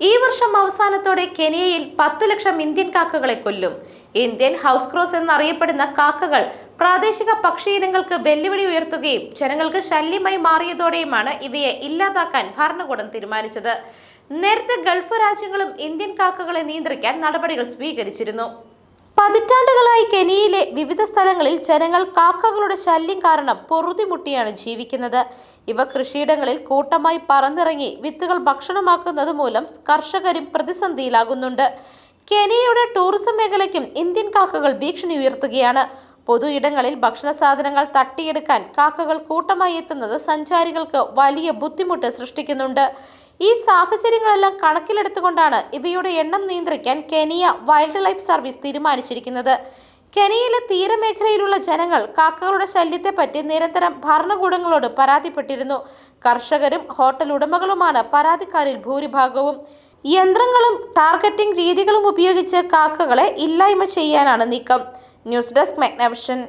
ഈ വർഷം അവസാനത്തോടെ കെനിയയിൽ പത്ത് ലക്ഷം ഇന്ത്യൻ കാക്കകളെ കൊല്ലും. ഇന്ത്യൻ ഹൗസ് ക്രോസ് എന്നറിയപ്പെടുന്ന കാക്കകൾ പ്രാദേശിക പക്ഷി ഇനങ്ങൾക്ക് വെല്ലുവിളി ഉയർത്തുകയും ജനങ്ങൾക്ക് ശല്യമായി മാറിയതോടെയുമാണ് ഇവയെ ഇല്ലാതാക്കാൻ ഭരണകൂടം തീരുമാനിച്ചത്. നേരത്തെ ഗൾഫ് രാജ്യങ്ങളും ഇന്ത്യൻ കാക്കകളെ നിയന്ത്രിക്കാൻ നടപടികൾ സ്വീകരിച്ചിരുന്നു. പതിറ്റാണ്ടുകളായി കെനിയയിലെ വിവിധ സ്ഥലങ്ങളിൽ ജനങ്ങൾ കാക്കകളുടെ ശല്യം കാരണം പൊറുതിമുട്ടിയാണ് ജീവിക്കുന്നത്. ഇവ കൃഷിയിടങ്ങളിൽ കൂട്ടമായി പറന്നിറങ്ങി വിത്തുകൾ ഭക്ഷണമാക്കുന്നത് മൂലം കർഷകരും പ്രതിസന്ധിയിലാകുന്നുണ്ട്. കെനിയയുടെ ടൂറിസം മേഖലയ്ക്കും ഇന്ത്യൻ കാക്കകൾ ഭീഷണി ഉയർത്തുകയാണ്. പൊതു ഇടങ്ങളിൽ ഭക്ഷണ സാധനങ്ങൾ തട്ടിയെടുക്കാൻ കാക്കകൾ കൂട്ടമായി എത്തുന്നത് സഞ്ചാരികൾക്ക് വലിയ ബുദ്ധിമുട്ട് സൃഷ്ടിക്കുന്നുണ്ട്. ഈ സാഹചര്യങ്ങളെല്ലാം കണക്കിലെടുത്തുകൊണ്ടാണ് ഇവയുടെ എണ്ണം നിയന്ത്രിക്കാൻ കെനിയ വൈൽഡ് ലൈഫ് സർവീസ് തീരുമാനിച്ചിരിക്കുന്നത്. കെനിയയിലെ തീരമേഖലയിലുള്ള ജനങ്ങൾ കാക്കകളുടെ ശല്യത്തെപ്പറ്റി നിരന്തരം ഭരണകൂടങ്ങളോട് പരാതിപ്പെട്ടിരുന്നു. കർഷകരും ഹോട്ടൽ ഉടമകളുമാണ് പരാതിക്കാരിൽ ഭൂരിഭാഗവും. യന്ത്രങ്ങളും ടാർഗറ്റിംഗ് രീതികളും ഉപയോഗിച്ച് കാക്കകളെ ഇല്ലായ്മ ചെയ്യാനാണ് നീക്കം. News desk Megnavision.